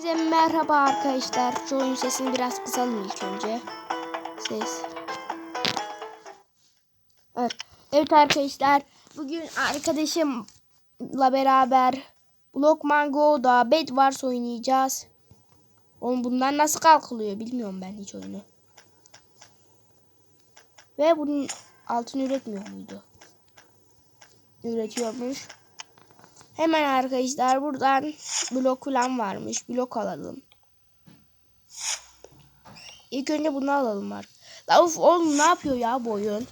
Size merhaba arkadaşlar. Şu oyun sesini biraz kısalım ilk önce. Ses. Evet. evet arkadaşlar. Bugün arkadaşımla beraber Block Mango'da Bed Wars oynayacağız. Oğlum bundan nasıl kalkılıyor bilmiyorum ben hiç oyunu. Ve bunun altın üretmiyor muydu? Üretiyormuş. Hemen arkadaşlar buradan blok falan varmış. Blok alalım. İlk önce bunu alalım var. La of oğlum ne yapıyor ya bu oyun?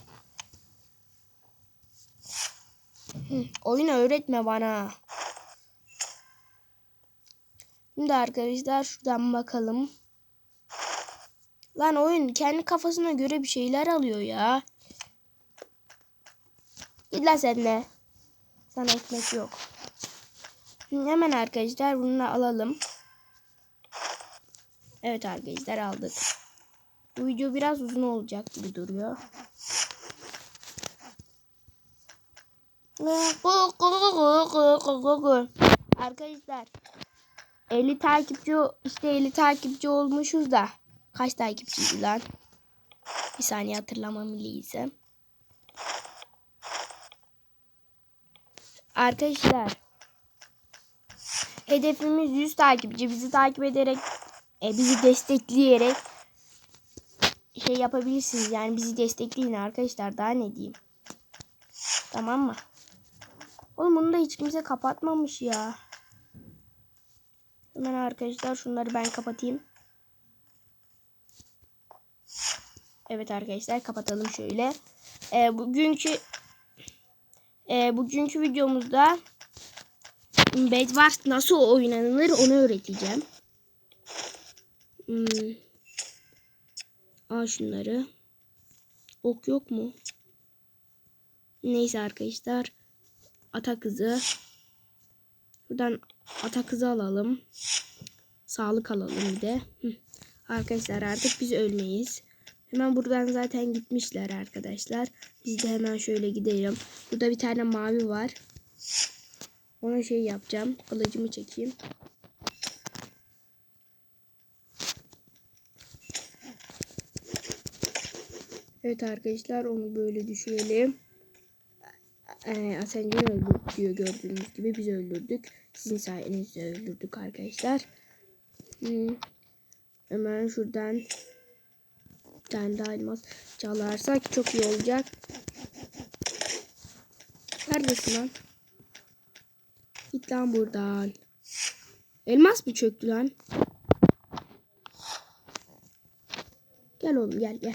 Hı, oyunu öğretme bana. Şimdi arkadaşlar şuradan bakalım. Lan oyun kendi kafasına göre bir şeyler alıyor ya. Git lan sen de. Sana ekmek yok. Hemen arkadaşlar bunu alalım. Evet arkadaşlar aldık. Bu video biraz uzun olacak gibi duruyor. Arkadaşlar 50 takipçi işte 50 takipçi olmuşuz da kaç takipçiydi lan? Bir saniye hatırlamam lazım. Arkadaşlar hedefimiz 100 takipçi. Bizi takip ederek e, bizi destekleyerek şey yapabilirsiniz. Yani bizi destekleyin arkadaşlar. Daha ne diyeyim? Tamam mı? Oğlum bunu da hiç kimse kapatmamış ya. Hemen arkadaşlar şunları ben kapatayım. Evet arkadaşlar kapatalım şöyle. E, bugünkü e, bugünkü videomuzda Bedwars nasıl oynanılır onu öğreteceğim. Hmm. Al şunları. Ok yok mu? Neyse arkadaşlar. Ata kızı. Buradan ata kızı alalım. Sağlık alalım bir de. Arkadaşlar artık biz ölmeyiz. Hemen buradan zaten gitmişler arkadaşlar. Biz de hemen şöyle gidelim. Burada bir tane mavi var. Ona şey yapacağım. Kılıcımı çekeyim. Evet arkadaşlar onu böyle düşürelim. Ee, Asencan öldürdük diyor gördüğünüz gibi biz öldürdük. Sizin sayenizde öldürdük arkadaşlar. Hmm. Hemen şuradan bir tane daha elmas çalarsak çok iyi olacak. Neredesin lan? Git lan buradan. Elmas mı çöktü lan? Gel oğlum gel gel.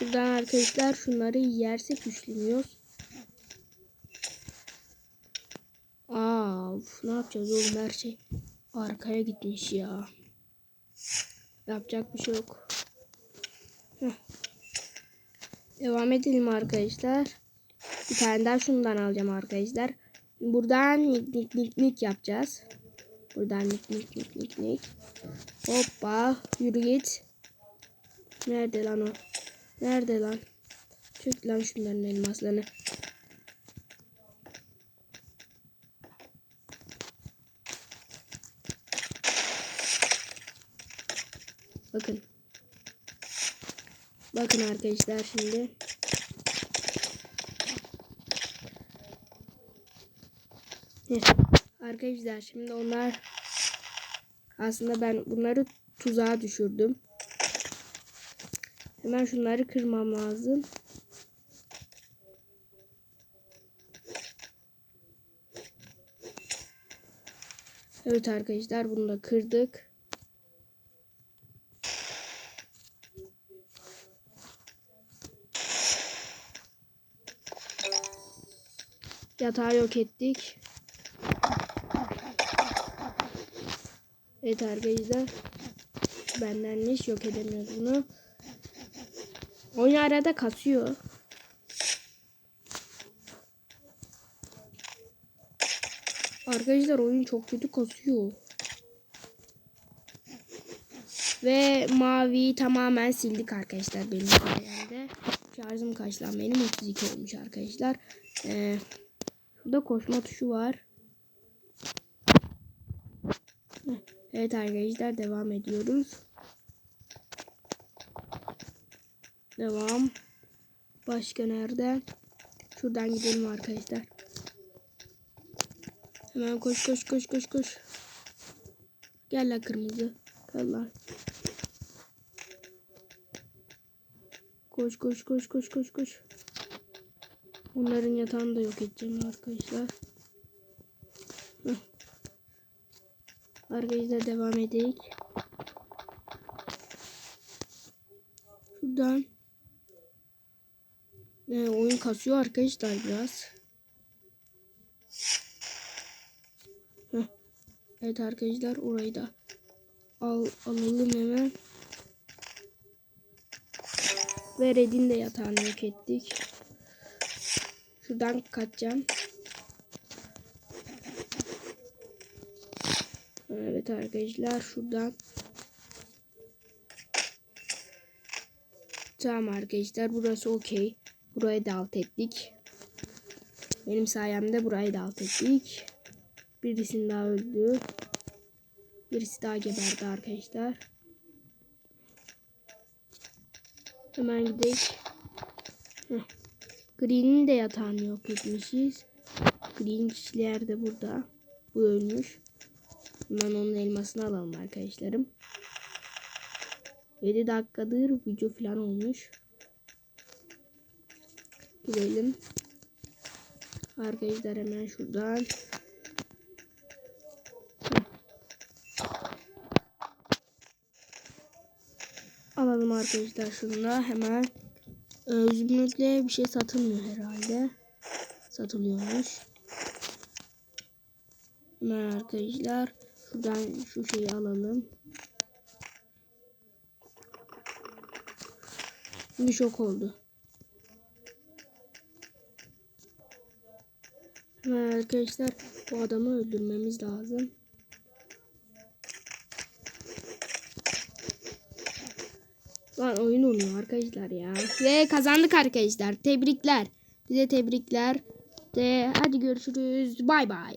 Buradan arkadaşlar şunları yersek güçleniyoruz. Uf, ne yapacağız oğlum her şey arkaya gitmiş ya. Yapacak bir şey yok. Heh. Devam edelim arkadaşlar. Bir tane daha şundan alacağım arkadaşlar. Buradan nik nik nik nik yapacağız. Buradan nik nik nik nik nik. Hoppa yürü git. Nerede lan o? Nerede lan? Çök lan şunların elmaslarını. Bakın. Bakın arkadaşlar şimdi. Arkadaşlar şimdi onlar aslında ben bunları tuzağa düşürdüm. Hemen şunları kırmam lazım. Evet arkadaşlar bunu da kırdık. Yatağı yok ettik. Evet arkadaşlar. Benden hiç yok edemiyoruz bunu. Oyun arada kasıyor. Arkadaşlar oyun çok kötü kasıyor. Ve mavi tamamen sildik arkadaşlar benim sayemde. Şarjım kaç lan benim 32 olmuş arkadaşlar. Ee, şurada koşma tuşu var. Evet arkadaşlar devam ediyoruz. Devam. Başka nerede? Şuradan gidelim arkadaşlar. Hemen koş koş koş koş koş. Gel la kırmızı. Gel lan. Koş koş koş koş koş koş. Onların yatağını da yok edeceğim arkadaşlar. Arkadaşlar devam edelim. Şuradan. Ee, oyun kasıyor arkadaşlar biraz. Heh. Evet arkadaşlar orayı da al, alalım hemen. Ve Red'in de yatağını yok ettik. Şuradan kaçacağım. Evet arkadaşlar şuradan. Tamam arkadaşlar burası okey. Burayı da alt ettik. Benim sayemde burayı da alt ettik. Birisinin daha öldü. Birisi daha geberdi arkadaşlar. Hemen gidelim. Green'in de yatağını yok etmişiz. Green kişiler de burada. Bu ölmüş. Hemen onun elmasını alalım arkadaşlarım. 7 dakikadır video falan olmuş. Gidelim. Arkadaşlar hemen şuradan. Alalım arkadaşlar şunu hemen. Ee, bir şey satılmıyor herhalde. Satılıyormuş. Hemen arkadaşlar şuradan şu şeyi alalım. Şimdi şok oldu. Hemen arkadaşlar bu adamı öldürmemiz lazım. Lan oyun oynuyor arkadaşlar ya. Ve kazandık arkadaşlar. Tebrikler. Bize tebrikler. De hadi görüşürüz. Bay bay.